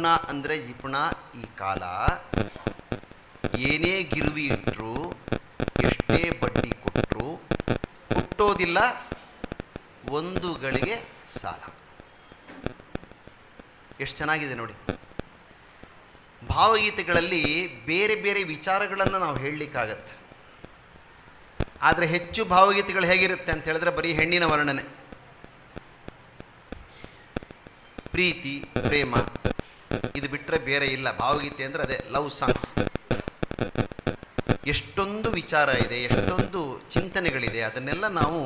ಜಿಪುಣ ಅಂದರೆ ಜಿಪುಣ ಈ ಕಾಲ. ಏನೇ ಗಿರುವಿ ಇಟ್ಟರು ಎಷ್ಟೇ ಬಡ್ಡಿ ಕೊಟ್ಟರು ಹುಟ್ಟೋದಿಲ್ಲ ಒಂದು ಗಳಿಗೆ ಸಾಲ. ಎಷ್ಟು ಚೆನ್ನಾಗಿದೆ ನೋಡಿ. ಭಾವಗೀತೆಗಳಲ್ಲಿ ಬೇರೆ ಬೇರೆ ವಿಚಾರಗಳನ್ನು ನಾವು ಹೇಳಲಿಕ್ಕಾಗತ್ತೆ. ಆದರೆ ಹೆಚ್ಚು ಭಾವಗೀತೆಗಳು ಹೇಗಿರುತ್ತೆ ಅಂತ ಹೇಳಿದ್ರೆ ಬರೀ ಹೆಣ್ಣಿನ ವರ್ಣನೆ. ಪ್ರೀತಿ, ಪ್ರೇಮ ಇದು ಬಿಟ್ಟರೆ ಬೇರೆ ಇಲ್ಲ. ಭಾವಗೀತೆ ಅಂದರೆ ಅದೇ ಲವ್ ಸಾಂಗ್ಸ್ ಎಷ್ಟೊಂದು ವಿಚಾರ ಇದೆ, ಎಷ್ಟೊಂದು ಚಿಂತನೆಗಳಿದೆ, ಅದನ್ನೆಲ್ಲ ನಾವು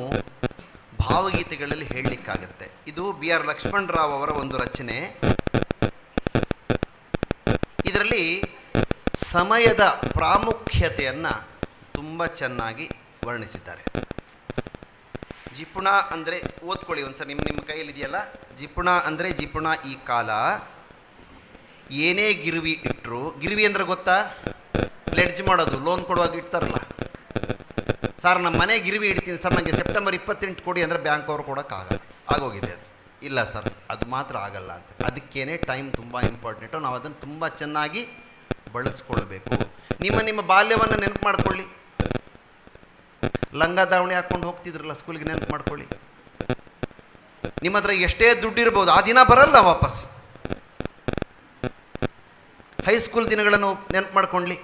ಭಾವಗೀತೆಗಳಲ್ಲಿ ಹೇಳಲಿಕ್ಕಾಗತ್ತೆ. ಇದು ಬಿ ಆರ್ ಲಕ್ಷ್ಮಣರಾವ್ ಅವರ ಒಂದು ರಚನೆ. ಇದರಲ್ಲಿ ಸಮಯದ ಪ್ರಾಮುಖ್ಯತೆಯನ್ನು ತುಂಬ ಚೆನ್ನಾಗಿ ವರ್ಣಿಸಿದ್ದಾರೆ. ಜಿಪುಣ ಅಂದರೆ ಓದ್ಕೊಳ್ಳಿ ಒಂದ್ಸಲ ನಿಮ್ಮ ನಿಮ್ಮ ಕೈಯಲ್ಲಿ ಇದೆಯಲ್ಲ ಜಿಪುಣ ಅಂದರೆ ಜಿಪುಣ ಈ ಕಾಲ. ಏನೇ ಗಿರ್ವಿ ಇಟ್ಟರು ಗಿರ್ವಿ ಅಂದರೆ ಗೊತ್ತಾ? ಲೆಡ್ಜ್ ಮಾಡೋದು ಲೋನ್ ಕೊಡುವಾಗ ಇಡ್ತಾರಲ್ಲ. ಸರ್ ನಮ್ಮ ಮನೆ ಗಿರ್ವಿ ಇಡ್ತೀನಿ ಸರ್ ನನಗೆ ಸೆಪ್ಟೆಂಬರ್ ಇಪ್ಪತ್ತೆಂಟು ಕೊಡಿ ಅಂದರೆ ಬ್ಯಾಂಕ್ ಅವ್ರು ಕೊಡೋಕ್ಕಾಗಲ್ಲ ಆಗೋಗಿದೆ ಅದು. ಇಲ್ಲ ಸರ್ ಅದು ಮಾತ್ರ ಆಗಲ್ಲ ಅಂತ. ಅದಕ್ಕೇನೆ ಟೈಮ್ ತುಂಬ ಇಂಪಾರ್ಟೆಂಟು ನಾವು ಅದನ್ನು ತುಂಬ ಚೆನ್ನಾಗಿ ಬಳಸ್ಕೊಳ್ಬೇಕು. ನಿಮ್ಮ ನಿಮ್ಮ ಬಾಲ್ಯವನ್ನು ನೆನಪು ಮಾಡ್ಕೊಳ್ಳಿ. ಲಂಗ ದಾವಣಿ ಹಾಕ್ಕೊಂಡು ಹೋಗ್ತಿದ್ರಲ್ಲ ಸ್ಕೂಲ್ಗೆ ನೆನಪು ಮಾಡ್ಕೊಳ್ಳಿ. ನಿಮ್ಮ ಹತ್ರ ಎಷ್ಟೇ ದುಡ್ಡಿರ್ಬೋದು ಆ ದಿನ ಬರಲ್ಲ ವಾಪಸ್. ಹೈಸ್ಕೂಲ್ ದಿನಗಳನ್ನು ನೆನಪು ಮಾಡ್ಕೊಳ್ಳಿ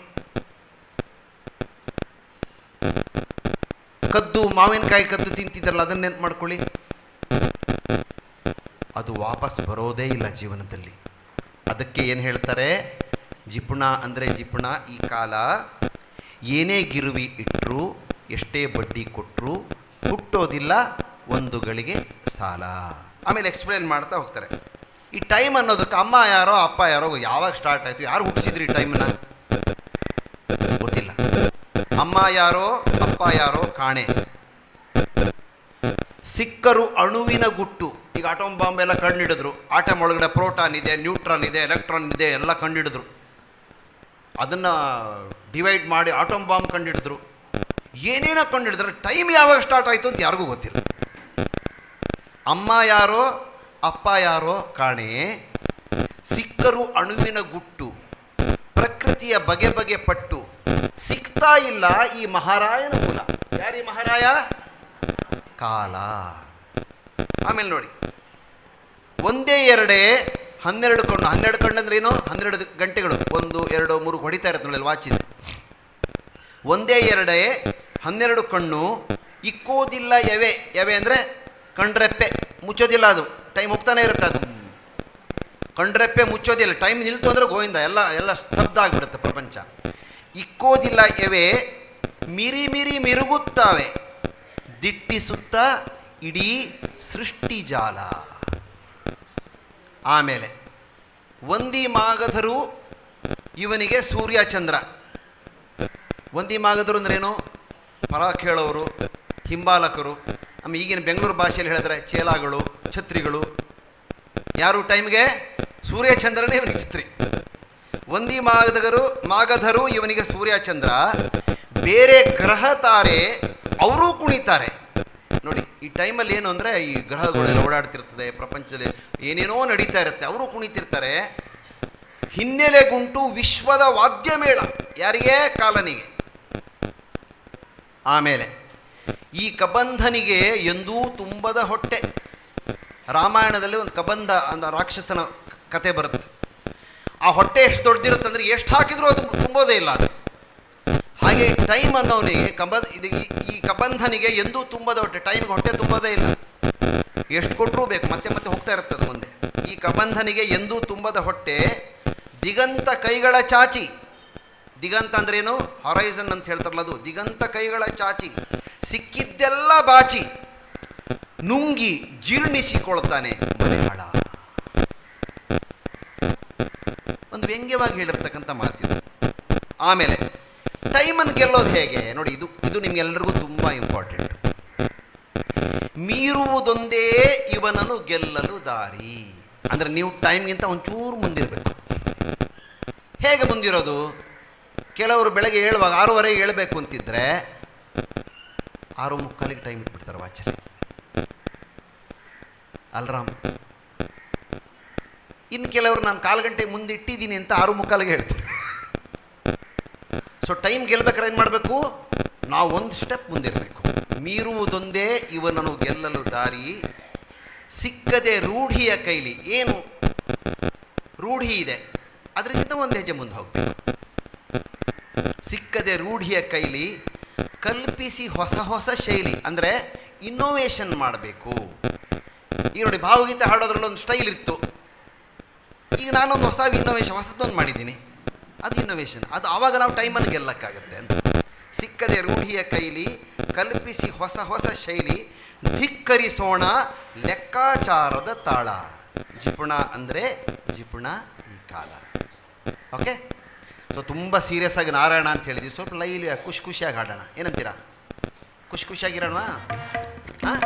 ಕದ್ದು ಮಾವಿನಕಾಯಿ ಕದ್ದು ತಿಂತಿದ್ರಲ್ಲ, ಅದನ್ನು ನೆನಪು ಮಾಡ್ಕೊಳ್ಳಿ. ಅದು ವಾಪಸ್ ಬರೋದೇ ಇಲ್ಲ ಜೀವನದಲ್ಲಿ. ಅದಕ್ಕೆ ಏನು ಹೇಳ್ತಾರೆ? ಜಿಪುಣ ಅಂದರೆ ಜಿಪುಣ, ಈ ಕಾಲ ಏನೇ ಗಿರುವಿ ಇಟ್ಟರು ಎಷ್ಟೇ ಬಡ್ಡಿ ಕೊಟ್ಟರು ಹುಟ್ಟೋದಿಲ್ಲ ಒಂದು ಗಳಿಗೆ ಸಾಲ. ಆಮೇಲೆ ಎಕ್ಸ್ಪ್ಲೇನ್ ಮಾಡ್ತಾ ಹೋಗ್ತಾರೆ. ಈ ಟೈಮ್ ಅನ್ನೋದಕ್ಕೆ ಅಮ್ಮ ಯಾರೋ, ಅಪ್ಪ ಯಾರೋ ಯಾವಾಗ ಸ್ಟಾರ್ಟ್ ಆಯಿತು? ಯಾರು ಹುಟ್ಟಿಸಿದ್ರಿ ಈ ಟೈಮನ್ನ ಗೊತ್ತಿಲ್ಲ. ಅಮ್ಮ ಯಾರೋ, ಅಪ್ಪ ಯಾರೋ ಕಾಣೆ. ಸಿಕ್ಕರು ಅಣುವಿನ ಗುಟ್ಟು. ಈಗ ಆಟೋಮ್ ಬಾಂಬ್ ಎಲ್ಲ ಕಂಡುಹಿಡಿದ್ರು ಆಟಮ್ ಒಳಗಡೆ ಪ್ರೋಟಾನ್ ಇದೆ ನ್ಯೂಟ್ರಾನ್ ಇದೆ ಎಲೆಕ್ಟ್ರಾನ್ ಇದೆ, ಎಲ್ಲ ಕಂಡುಹಿಡಿದ್ರು ಅದನ್ನು ಡಿವೈಡ್ ಮಾಡಿ ಆಟೋಮ್ ಬಾಂಬ್ ಕಂಡುಹಿಡಿದ್ರು ಏನೇನೋ ಕಂಡುಹಿಡಿದ್ರೆ ಟೈಮ್ ಯಾವಾಗ ಸ್ಟಾರ್ಟ್ ಆಯಿತು ಅಂತ ಯಾರಿಗೂ ಗೊತ್ತಿಲ್ಲ. ಅಮ್ಮ ಯಾರೋ ಅಪ್ಪ ಯಾರೋ ಕಾಣೆ, ಸಿಕ್ಕರು ಅಣುವಿನ ಗುಟ್ಟು, ಪ್ರಕೃತಿಯ ಬಗೆ ಬಗೆ ಪಟ್ಟು ಸಿಗ್ತಾ ಇಲ್ಲ ಈ ಮಹಾರಾಯನ ಕುಲ. ಯಾರಿ ಮಹಾರಾಯ? ಕಾಲ. ಆಮೇಲೆ ನೋಡಿ. ಒಂದೇ ಎರಡೇ ಹನ್ನೆರಡು ಕಣ್ಣು. ಹನ್ನೆರಡು ಕಣ್ಣು ಅಂದ್ರೆ ಏನು ಹನ್ನೆರಡು ಗಂಟೆಗಳು. ಒಂದು, ಎರಡು, ಮೂರು ಹೊಡಿತಾ ಇರುತ್ತೆ ನೋಡಿ ವಾಚಿದೆ ಒಂದೇ ಎರಡೇ ಹನ್ನೆರಡು ಕಣ್ಣು, ಇಕ್ಕೋದಿಲ್ಲ ಎವೆ. ಎವೆ ಅಂದರೆ ಕಣ್ರೆಪ್ಪೆ ಮುಚ್ಚೋದಿಲ್ಲ ಅದು. ಟೈಮ್ ಹೋಗ್ತಾನೆ ಇರುತ್ತೆ ಅದು. ಕಂಡ್ರೆಪ್ಪೆ ಮುಚ್ಚೋದಿಲ್ಲ. ಟೈಮ್ ನಿಲ್ತು ಅಂದರೆ ಗೋವಿಂದ, ಎಲ್ಲ ಎಲ್ಲ ಸ್ತಬ್ಧ ಆಗಿಬಿಡುತ್ತೆ ಪ್ರಪಂಚ. ಇಕ್ಕೋದಿಲ್ಲ ಎವೆ, ಮಿರಿ ಮಿರಿ, ಮಿರುಗುತ್ತಾವೆ. ದಿಟ್ಟಿಸುತ್ತ ಇಡೀ ಸೃಷ್ಟಿ ಜಾಲ. ಆಮೇಲೆ, ಒಂದಿ ಮಾಗಧರು, ಇವನಿಗೆ ಸೂರ್ಯ ಚಂದ್ರ. ಒಂದಿ ಮಾಗಧರು ಅಂದ್ರೇನು ಪರ ಕೇಳೋರು ಹಿಂಬಾಲಕರು. ಆಮೇಲೆ ಈಗಿನ ಬೆಂಗಳೂರು ಭಾಷೆಯಲ್ಲಿ ಹೇಳಿದ್ರೆ, ಚೇಲಾಗಳು. ಛತ್ರಿಗಳು ಯಾರು ಟೈಮ್ಗೆ? ಸೂರ್ಯಚಂದ್ರನೇ ಇವನಿಗೆ ಛತ್ರಿ. ಒಂದಿ ಮಾಗಧರು ಮಾಗಧರು ಇವನಿಗೆ ಸೂರ್ಯಚಂದ್ರ ಬೇರೆ ಗ್ರಹ ತಾರೆ ಅವರೂ ಕುಣಿತಾರೆ. ನೋಡಿ, ಈ ಟೈಮಲ್ಲಿ ಏನು ಅಂದರೆ ಈ ಗ್ರಹಗಳೆಲ್ಲ ಓಡಾಡ್ತಿರ್ತದೆ, ಪ್ರಪಂಚದಲ್ಲಿ ಏನೇನೋ ನಡೀತಾ ಇರುತ್ತೆ, ಅವರು ಕುಣಿತಿರ್ತಾರೆ. ಹಿನ್ನೆಲೆ ಗುಂಟು ವಿಶ್ವದ ವಾದ್ಯಮೇಳ. ಯಾರಿಗೆ? ಕಾಲನಿಗೆ. ಆಮೇಲೆ ಈ ಕಬಂಧನಿಗೆ ಎಂದೂ ತುಂಬದ ಹೊಟ್ಟೆ. ರಾಮಾಯಣದಲ್ಲಿ ಒಂದು ಕಬಂಧ ಅಂದ ರಾಕ್ಷಸನ ಕತೆ ಬರುತ್ತೆ. ಆ ಹೊಟ್ಟೆ ಎಷ್ಟು ದೊಡ್ಡದಿರುತ್ತೆ ಅಂದರೆ ಎಷ್ಟು ಹಾಕಿದರೂ ಅದು ತುಂಬೋದೇ ಇಲ್ಲ ಅದು. ಹಾಗೆ ಟೈಮ್ ಅನ್ನೋನಿಗೆ ಕಬ ಇದು ಈ- ಈ ಕಬಂಧನಿಗೆ ಎಂದೂ ತುಂಬದ ಹೊಟ್ಟೆ ಟೈಮ್ಗೆ ಹೊಟ್ಟೆ ತುಂಬೋದೇ ಇಲ್ಲ. ಎಷ್ಟು ಕೊಟ್ಟರೂ ಬೇಕು, ಮತ್ತೆ ಮತ್ತೆ ಹೋಗ್ತಾ ಇರುತ್ತೆ ಅದು ಮುಂದೆ. ಈ ಕಬಂಧನಿಗೆ ಎಂದೂ ತುಂಬದ ಹೊಟ್ಟೆ ದಿಗಂತ ಕೈಗಳ ಚಾಚಿ. ದಿಗಂತ ಅಂದ್ರೇನು ಹೊರೈಸನ್ ಅಂತ ಹೇಳ್ತಾರಲ್ಲ ಅದು. ದಿಗಂತ ಕೈಗಳ ಚಾಚಿ. ಸಿಕ್ಕಿದ್ದೆಲ್ಲ ಬಾಚಿ. ನುಂಗಿ ಜೀರ್ಣಿಸಿಕೊಳ್ತಾನೆ ಮನೆಗಳ ಒಂದು ವ್ಯಂಗ್ಯವಾಗಿ ಹೇಳಿರ್ತಕ್ಕಂಥ ಮಾತಿದೆ. ಆಮೇಲೆ ಟೈಮನ್ನು ಗೆಲ್ಲೋದು ಹೇಗೆ? ನೋಡಿ, ಇದು ಇದು ನಿಮಗೆಲ್ಲರಿಗೂ ತುಂಬ ಇಂಪಾರ್ಟೆಂಟ್ ಮೀರುವುದೊಂದೇ ಇವನನ್ನು ಗೆಲ್ಲಲು ದಾರಿ. ಅಂದರೆ ನೀವು ಟೈಮ್ಗಿಂತ ಒಂಚೂರು ಮುಂದಿರಬೇಕು. ಹೇಗೆ ಮುಂದಿರೋದು? ಕೆಲವರು ಬೆಳಗ್ಗೆ ಹೇಳುವಾಗ ಆರೂವರೆಗೆ ಹೇಳಬೇಕು ಅಂತಿದ್ರೆ, ಆರು ಮುಕ್ಕಾಲಿಗೆ ಟೈಮ್ ಇಟ್ಬಿಡ್ತಾರೆ ವಾಚಲ್ಲಿ. ಅಲ್ರಾಮ್. ಇನ್ನು ಕೆಲವರು ನಾನು ಕಾಲು ಗಂಟೆ ಮುಂದೆ ಇಟ್ಟಿದ್ದೀನಿ ಅಂತ ಆರು ಮುಕ್ಕಾಲಿಗೆ ಹೇಳ್ತಾರೆ ಸೊ ಟೈಮ್ ಗೆಲ್ಲಬೇಕಾದ್ರೆ ಏನು ಮಾಡಬೇಕು? ನಾವು ಒಂದು ಸ್ಟೆಪ್ ಮುಂದಿರಬೇಕು. ಮೀರುವುದೊಂದೇ ಇವನನ್ನು ಗೆಲ್ಲಲು ದಾರಿ. ಸಿಕ್ಕದೆ ರೂಢಿಯ ಕೈಲಿ. ಏನು? ರೂಢಿ ಇದೆ. ಅದರಿಂದ ಒಂದು ಹೆಜ್ಜೆ ಮುಂದೆ ಹೋಗ್ಬೇಕು. ಸಿಕ್ಕದೆ ರೂಢಿಯ ಕೈಲಿ ಕಲ್ಪಿಸಿ ಹೊಸ ಹೊಸ ಶೈಲಿ, ಅಂದರೆ ಇನ್ನೋವೇಷನ್ ಮಾಡಬೇಕು. ಈಗ ನೋಡಿ ಭಾವಗೀತೆ ಹಾಡೋದ್ರಲ್ಲಿ ಒಂದು ಸ್ಟೈಲ್ ಇತ್ತು. ಈಗ ನಾನೊಂದು ಹೊಸ ಇನ್ನೋವೇಷನ್ ಹೊಸದೊಂದು ಮಾಡಿದ್ದೀನಿ. ಅದು ಇನ್ನೋವೇಷನ್ ಅದು ಆವಾಗ ನಾವು ಟೈಮನ್ನು ಗೆಲ್ಲಕ್ಕಾಗತ್ತೆ ಅಂತ. ಸಿಕ್ಕದೆ ರೂಢಿಯ ಕೈಲಿ ಕಲ್ಪಿಸಿ ಹೊಸ ಹೊಸ ಶೈಲಿ, ಧಿಕ್ಕರಿಸೋಣ ಲೆಕ್ಕಾಚಾರದ ತಾಳ. ಜಿಪುಣ ಅಂದರೆ ಜಿಪುಣ ಈ ಕಾಲ. ಓಕೆ ಸೊ ತುಂಬ ಸೀರಿಯಸ್ ಆಗಿ ನಾರಾಯಣ ಅಂತ ಹೇಳಿದ್ವಿ. ಸ್ವಲ್ಪ ಲೈಲಿ ಖುಷಿ ಖುಷಿಯಾಗಿ ಹಾಡೋಣ. ಏನಂತೀರಾ? ಖುಷಿ ಖುಷಿಯಾಗಿರೋಣವಾ ಹಾಂ?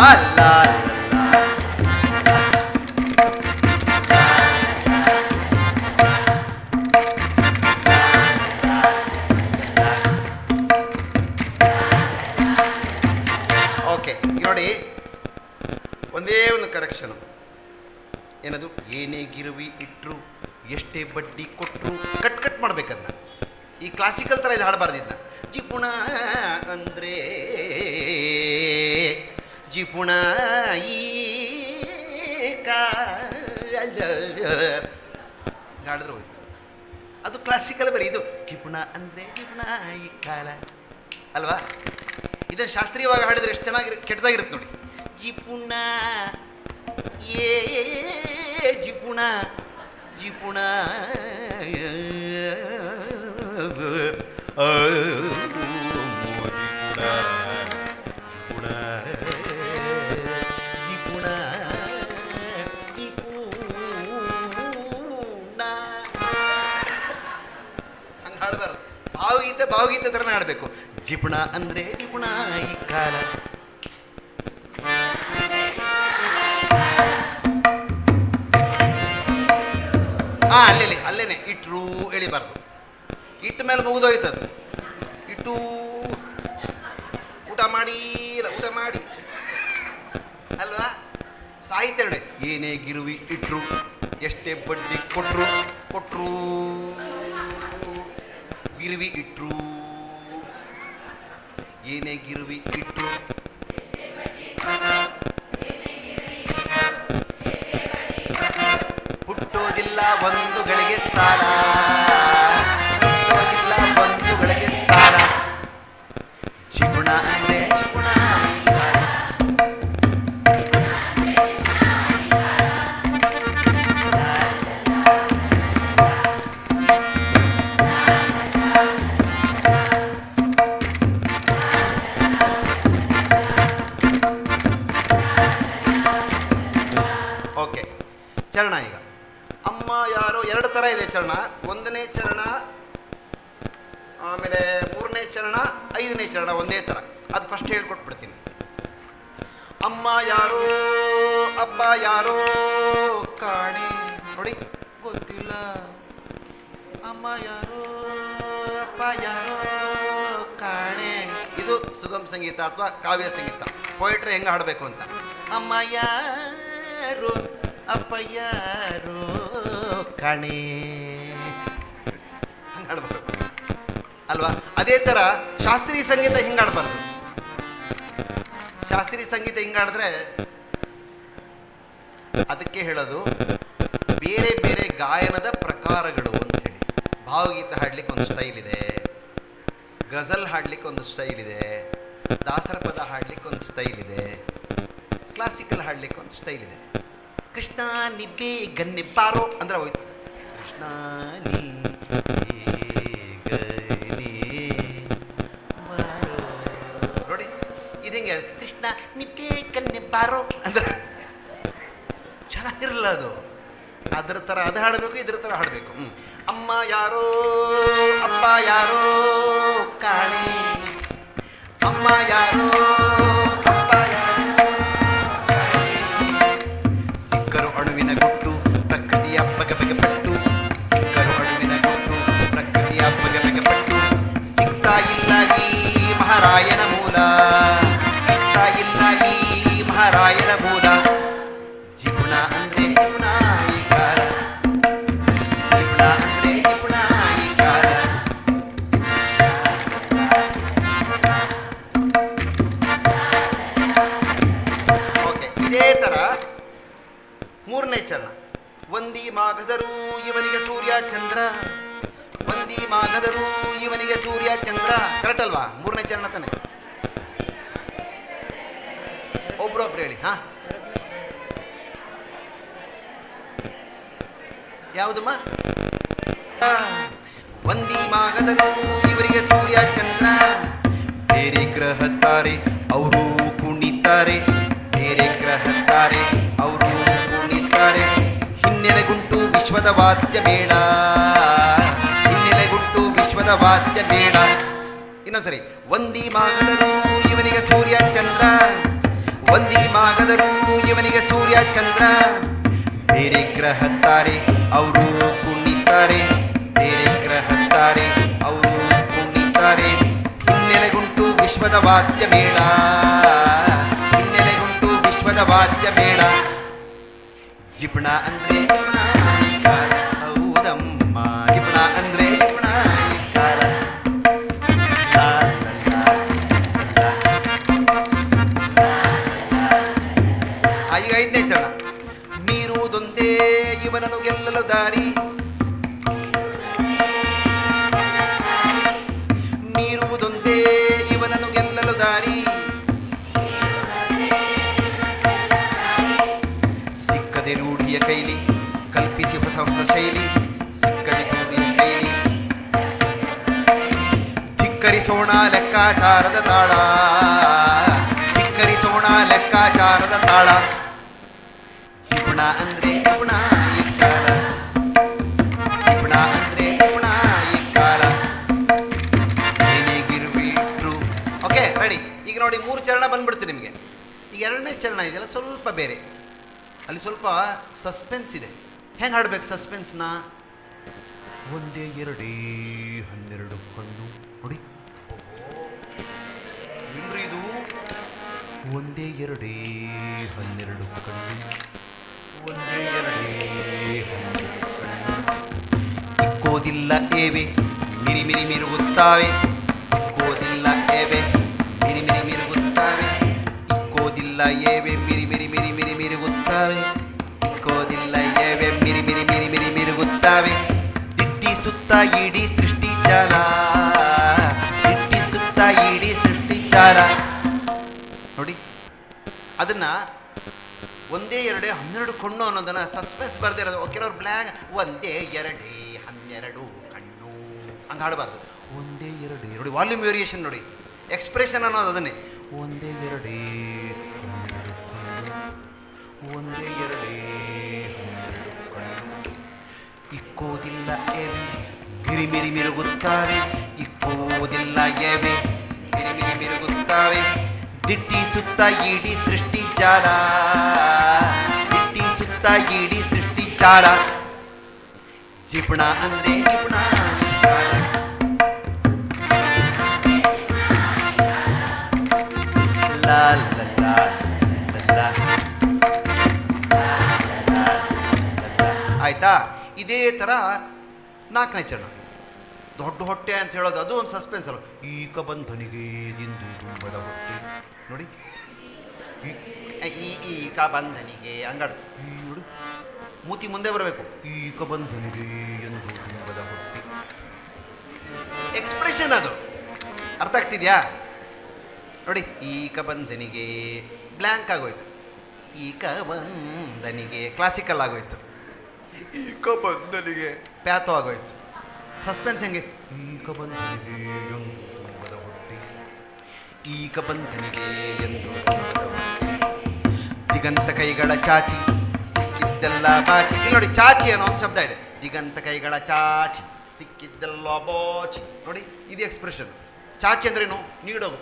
ಆಡ್ಬೇಕೀಗ ಅಲ್ಲ ಹಾಡಿದ್ರೆ ಹೋಯ್ತು ಅದು ಕ್ಲಾಸಿಕಲ್ ಬರೀ ಇದು ಜಿಪುಣ ಅಂದರೆ ಜಿಪುಣ ಈ ಕಾಲ ಅಲ್ವಾ ಇದನ್ನು ಶಾಸ್ತ್ರೀಯವಾಗಿ ಹಾಡಿದ್ರೆ ಎಷ್ಟು ಚೆನ್ನಾಗಿ ಕೆಟ್ಟದಾಗಿರುತ್ತೆ ನೋಡಿ ಜಿಪುಣ ಏ ಜಿಪುಣ ಜಿಪುಣ, ಭಾವಗೀತೆ ಥರನೇ ಹಾಡಬೇಕು ಜಿಪುಣ ಅಂದ್ರೆ ಜಿಪುಣ ಈ ಕಾಲ. ಹಾಂ ಅಲ್ಲೇ ಅಲ್ಲೇನೆ. ಇಟ್ರು ಎಳಿಬಾರ್ದು. ಇಟ್ಟ ಮೇಲೆ ಮುಗಿದೋಯ್ತದು ಇಟ್ಟು ಊಟ ಮಾಡಿ ಊಟ ಮಾಡಿ. ಅಲ್ವಾ? ಸಾಹಿತ್ಯ ಏನೇ ಗಿರುವಿ ಇಟ್ರು, ಎಷ್ಟೇ ಬಡ್ಡಿ ಕೊಟ್ರು ಕೊಟ್ರು ಗಿರುವಿ ಇಟ್ರು ಏನೇ ಗಿರುವಿ ಇಟ್ರು ಕಾಣೆ. ಇದು ಸುಗಮ ಸಂಗೀತ ಅಥವಾ ಕಾವ್ಯ ಸಂಗೀತ. ಪೊಯಿಟ್ರಿ ಹೆಂಗೆ ಹಾಡಬೇಕು ಅಂತ? ಅಮ್ಮ ಯಾರು, ಅಪ್ಪ ಯಾರು ಕಾಣೆ. ಅಲ್ವಾ? ಅದೇ ತರ ಶಾಸ್ತ್ರೀಯ ಸಂಗೀತ ಹಿಂಗೆ ಹಾಡಬಾರ್ದು? ಶಾಸ್ತ್ರೀಯ ಸಂಗೀತ ಹಿಂಗಾಡಿದ್ರೆ ಅದಕ್ಕೆ ಹೇಳೋದು, ಬೇರೆ ಬೇರೆ ಗಾಯನದ ಪ್ರಕಾರಗಳು ಭಾವಗೀತೆ ಹಾಡ್ಲಿಕ್ಕೆ ಒಂದು ಸ್ಟೈಲ್ ಇದೆ. ಗಜಲ್ ಹಾಡ್ಲಿಕ್ಕೆ ಒಂದು ಸ್ಟೈಲ್ ಇದೆ. ದಾಸರ ಪದ ಹಾಡ್ಲಿಕ್ಕೆ ಒಂದು ಸ್ಟೈಲ್ ಇದೆ. ಕ್ಲಾಸಿಕಲ್ ಹಾಡ್ಲಿಕ್ಕೆ ಒಂದು ಸ್ಟೈಲ್ ಇದೆ. ಕೃಷ್ಣ ನಿಬ್ಬೆ ಗನ್ನಿ ಅಂದ್ರೆ ಹೋಯ್ತು. ಕೃಷ್ಣ ನೋಡಿ, ಇದು ಹೆಂಗೆ? ಕೃಷ್ಣ ನಿಬ್ಬೆ ಗನ್ನಿ ಅಂದ್ರೆ ಚೆನ್ನಾಗಿರಲ್ಲ ಅದು. ಅದರ ಥರ ಅದು ಹಾಡಬೇಕು, ಇದ್ರ ಥರ ಹಾಡಬೇಕು. ಅಮ್ಮ ಯಾರೋ, ಅಪ್ಪ ಯಾರೋ ಕಾಳಿ ಅಮ್ಮ ಯಾರೋ, ಅಪ್ಪ ಸಿಕ್ಕರು ಅಣುವಿನ ಗುಟ್ಟು, ಪ್ರಕೃತಿಯ ಬಗೆ ಪಟ್ಟು. ಸಿಕ್ಕರು ಅಣುವಿನ ಗುಟ್ಟು, ಪ್ರಕೃತಿಯ ಬಗೆ ಪಟ್ಟು. ಸಿಗ್ತಾ ಇಲ್ಲ ಈ ಮಹಾರಾಯನ ಅವರು ಕುಣಿತಾರೆ ಬೇರೆ ಗ್ರಹ ತಾರೆ ಅವರು ಕುಣಿತಾರೆ ಹಿನ್ನೆಲೆ ಗುಂಟು ವಿಶ್ವದ ವಾದ್ಯ ಬೇಡ ಹಿನ್ನೆಲೆ ಗುಂಟು ವಿಶ್ವದ ವಾದ್ಯ ಮೇಳ. ಇನ್ನೊಂದ್ಸರಿ ಒಂದಿ ಮಾಗದರು, ಇವನಿಗೆ ಸೂರ್ಯ ಚಂದ್ರ. ಒಂದಿ ಮಾಗದರು, ಇವನಿಗೆ ಸೂರ್ಯ ಚಂದ್ರ. ಬೇರೆ ಗ್ರಹ ತಾರೆ ಅವರು ಕುಣಿತಾರೆ ವಿಶ್ವದ ವಾದ್ಯ ಮೇಳ. ಹಿನ್ನೆಲೆಗುಂಟು ವಿಶ್ವದ ವಾದ್ಯ ಮೇಳ. ಜಿಪಣ ಅಂದ್ರೆ ಜಿಪುಣ ಈ ಕಾಲ. ಏನಿಗಿರ್ಬಿಟ್ರು ಓಕೆ ರೆಡಿ ಈಗ ನೋಡಿ, ಮೂರು ಚರಣ ಬಂದ್ಬಿಡ್ತು ನಿಮಗೆ. ಈಗ ಎರಡನೇ ಚರಣ ಇದೆಯಲ್ಲ, ಸ್ವಲ್ಪ ಬೇರೆ. ಅಲ್ಲಿ ಸ್ವಲ್ಪ ಸಸ್ಪೆನ್ಸ್ ಇದೆ. ಹೆಂಗೆ ಹಾಡ್ಬೇಕು ಸಸ್ಪೆನ್ಸ್ನ ಒಂದೇ ಎರಡೇ ಹನ್ನೆರಡು ಕಣ್ಣು. ನೋಡಿ. ಇಲ್ರಿ ಇದು? ಒಂದೇ ಎರಡೇ ಹನ್ನೆರಡು ಕಣ್ಣು. ಒಂದೇ ಎರಡೇ ಕಣ್ಣು ಇಕ್ಕೋದಿಲ್ಲ ಏವೆ, ಮಿರಿ ಮಿರಿ ಮಿರುಗುತ್ತಾವೆ. ಸಿಕ್ಕೋದಿಲ್ಲ ಏವೆ, ಮಿರಿ ಮಿರಿ ಮಿರುಗುತ್ತಾವೆ. ಇಕ್ಕೋದಿಲ್ಲ ಏವೆ, ಮಿರಿ ಮಿರಿ ಮಿರಿ ಮಿರಿ ಮಿರುಗುತ್ತಾವೆ. ಇಕ್ಕೋದಿಲ್ಲ ಏವೆ, ಮಿರಿ ಮಿರಿ ಮಿರಿ ಮಿರಿ ಮಿರುಗುತ್ತಾವೆ. ದಿಟ್ಟಿಸುತ್ತ ಇಡೀ ಸೃಷ್ಟಿ ಜಾಲ. ದಿಟ್ಟಿಸುತ್ತ ಇಡೀ ಸೃಷ್ಟಿ ಜಾಲ. ನೋಡಿ, ಅದನ್ನ ಒಂದೇ ಎರಡೇ ಹನ್ನೆರಡು ಕೊಂಡು ಅನ್ನೋದನ್ನ ಸಸ್ಪೆನ್ಸ್ ಬರ್ದಿರೋದು ಕೆಲವರು ಬ್ಲ್ಯಾಂಕ್ ಒಂದೇ ಎರಡೇ ಹನ್ನೆರಡು ಕಣ್ಣು ಹಂಗೆ ಹಾಡಬಾರ್ದು. ಒಂದೇ ಎರಡು ನೋಡಿ ವಾಲ್ಯೂಮ್ ವೇರಿಯೇಷನ್ ನೋಡಿ. ಎಕ್ಸ್ಪ್ರೆಷನ್ ಅನ್ನೋದು ಅದನ್ನೇ. ಒಂದೇ ಎರಡೇ ಒಂದೇ ಎರಡೇ ಇಕ್ಕೋದಿಲ್ಲ ಎವೆ ಗಿರಿಮಿರಿ ಮಿರಿ ಮಿರುಗುತ್ತಾವೆ. ಇಕ್ಕೋದಿಲ್ಲ ಎವೆ ಬಿರಿಮಿರಿ ಮಿರುಗುತ್ತಾವೆ. ದಿಟ್ಟಿಸುತ್ತ ಇಡೀ ಸೃಷ್ಟಿ ಜಾಲ. ದಿಟ್ಟಿಸುತ್ತ ಇಡೀ ಸೃಷ್ಟಿ ಜಾಲ. ಜಿಪುಣ ಅಂದ್ರೆ ಜಿಪುಣ. ಆಯ್ತಾ? ಇದೇ ಥರ ನಾಲ್ಕನೇ ಚರಣ. ದೊಡ್ಡ ಹೊಟ್ಟೆ ಅಂತ ಹೇಳೋದು ಅದು ಒಂದು ಸಸ್ಪೆನ್ಸ್ ಅಲ್ಲ ಈಕ ಬಂಧನಿಗೆ ದಿಂದು ತುಂಬದ ಹೊಟ್ಟೆ. ನೋಡಿ. ಈ- ಈ, ಈಕ ಬಂಧನಿಗೆ ಅಂಗಡ. ಈ ನೋಡಿ. ಮೂತಿ ಮುಂದೆ ಬರಬೇಕು. ಈಕ ಬಂಧನಿಗೆ ಎಂದು ಎಕ್ಸ್ಪ್ರೆಷನ್ ಅದು. ಅರ್ಥ ಆಗ್ತಿದ್ಯಾ? ನೋಡಿ ಈಕ ಬಂಧನಿಗೆ ಬ್ಲ್ಯಾಂಕ್ ಆಗೋಯ್ತು. ಈಕ ಬಂಧನಿಗೆ ಕ್ಲಾಸಿಕಲ್ ಆಗೋಯ್ತು. ಈಕ ಬಂಧನಿಗೆ ಪ್ಯಾತೋ ಆಗೋಯ್ತು. ಸಸ್ಪೆನ್ಸ್ ಹೆಂಗೆ? ಈಕ ಬಂಧನಿಗೆ ಈಕ ಹೊಟ್ಟೆ. ಈಗ ಬಂಧನಿಗೆ ಎಂದು ದಿಗಂತ ಕೈಗಳ ಚಾಚಿ. ಸಿಕ್ಕಿದ್ದೆಲ್ಲ ಬಾಚಿ. ಇಲ್ಲಿ ನೋಡಿ ಚಾಚಿ ಅನ್ನೋ ಒಂದು ಶಬ್ದ ಇದೆ. ದಿಗಂತ ಕೈಗಳ ಚಾಚಿ. ಸಿಕ್ಕಿದ್ದೆಲ್ಲ ಬಾಚಿ. ನೋಡಿ, ಇದು ಎಕ್ಸ್ಪ್ರೆಷನ್ ಚಾಚಿ ಅಂದ್ರೇನು ನೀಡೋದು.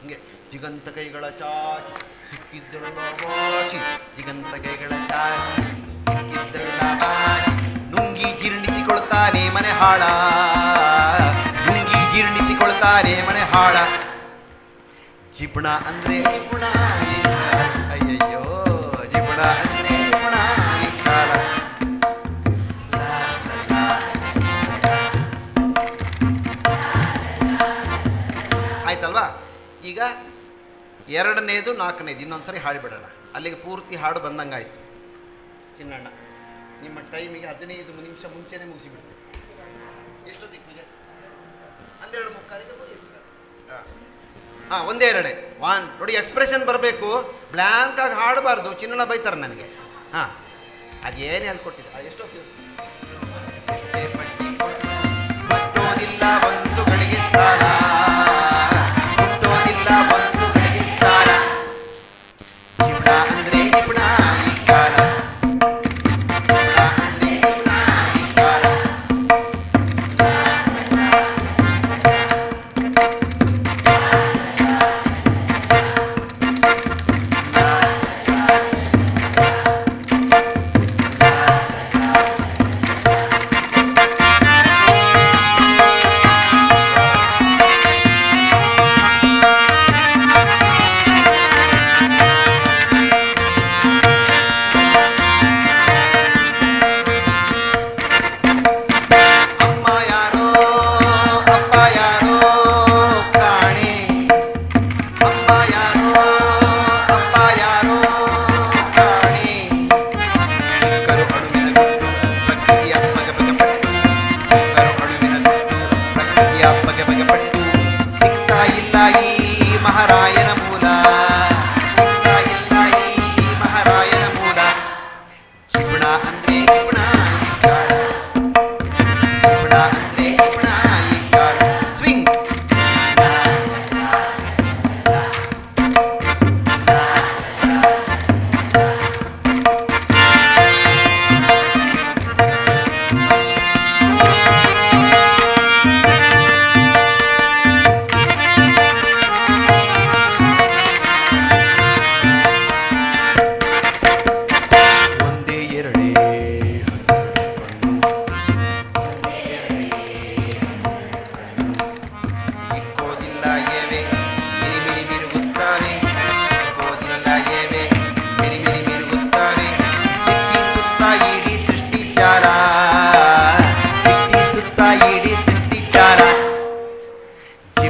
ಹಿಂಗೆ. ದಿಗಂತ ಕೈಗಳ ಚಾಚಿ. ಸಿಕ್ಕಿದ್ದೆಲ್ಲ ಬಾಚಿ. ದಿಗಂತ ಕೈಗಳ ಚಾಚಿ. ಸಿಕ್ಕಿದ್ದೆಲ್ಲ ಬಾಚಿ. ನುಂಗಿ ಜೀರ್ಣಿಸಿಕೊಳ್ತಾನೆ ಮನೆ ಹಾಳ. ನುಂಗಿ ಜೀರ್ಣಿಸಿಕೊಳ್ತಾನೆ ಮನೆ ಹಾಳ. ಜಿಪುಣ ಅಂದ್ರೆ ಜಿಪುಣ. ಅಯ್ಯಯ್ಯೋ ಅಂದ್ರೆ ಜಿಪುಣ ಎರಡನೇದು, ನಾಲ್ಕನೇದು ಇನ್ನೊಂದು ಇನ್ನೊಂದ್ಸರಿ ಹಾಡಿಬಿಡೋಣ. ಅಲ್ಲಿಗೆ ಪೂರ್ತಿ ಹಾಡು ಬಂದಂಗಾಯ್ತು. ಚಿನ್ನಣ್ಣ, ನಿಮ್ಮ ಟೈಮಿಗೆ ಹದಿನೈದು ನಿಮಿಷ ಮುಂಚೆನೇ ಮುಗಿಸಿಬಿಡ್ತೀವಿ ಎಷ್ಟೊತ್ತಿಗೆ ಪೂಜೆ ಹನ್ನೆರಡು ಮುಕ್ಕಾಲಿಗೆ. ಹಾ. ಹಾಂ, ಒಂದೇ ಎರಡೇ. ವಾನ್ ನೋಡಿ ಎಕ್ಸ್ಪ್ರೆಷನ್ ಬರಬೇಕು. ಬ್ಲ್ಯಾಂಕಾಗಿ ಹಾಡಬಾರ್ದು. ಚಿನ್ನಣ್ಣ ಬೈತಾರೆ ನನಗೆ. ಹಾಂ, ಅದೇನು ಹೇಳ್ಕೊಟ್ಟಿದ್ದೆ? ಅದು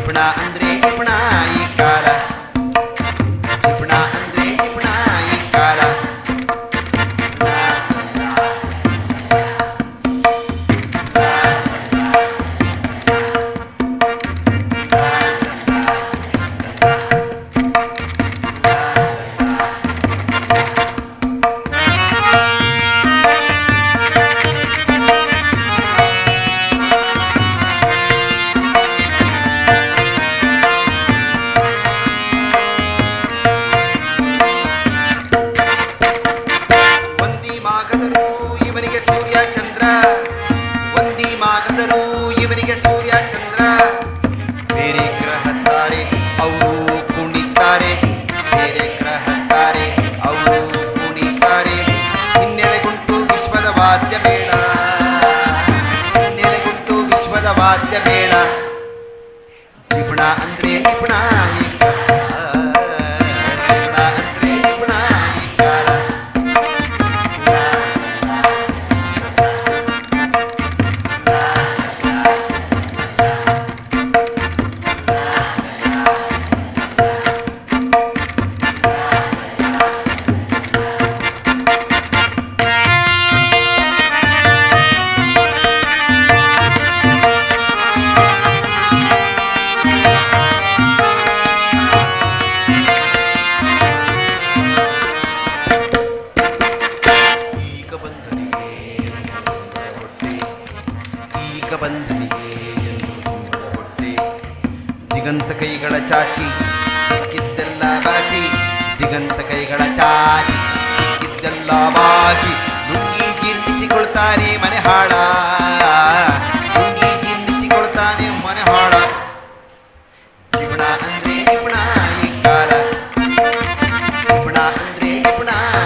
ಜಿಪುಣ ಅಂದ್ರೆ ಜಿಪುಣ ಇವನಿಗೆ ಸೂರ್ಯ ಅಂದ್ರೆ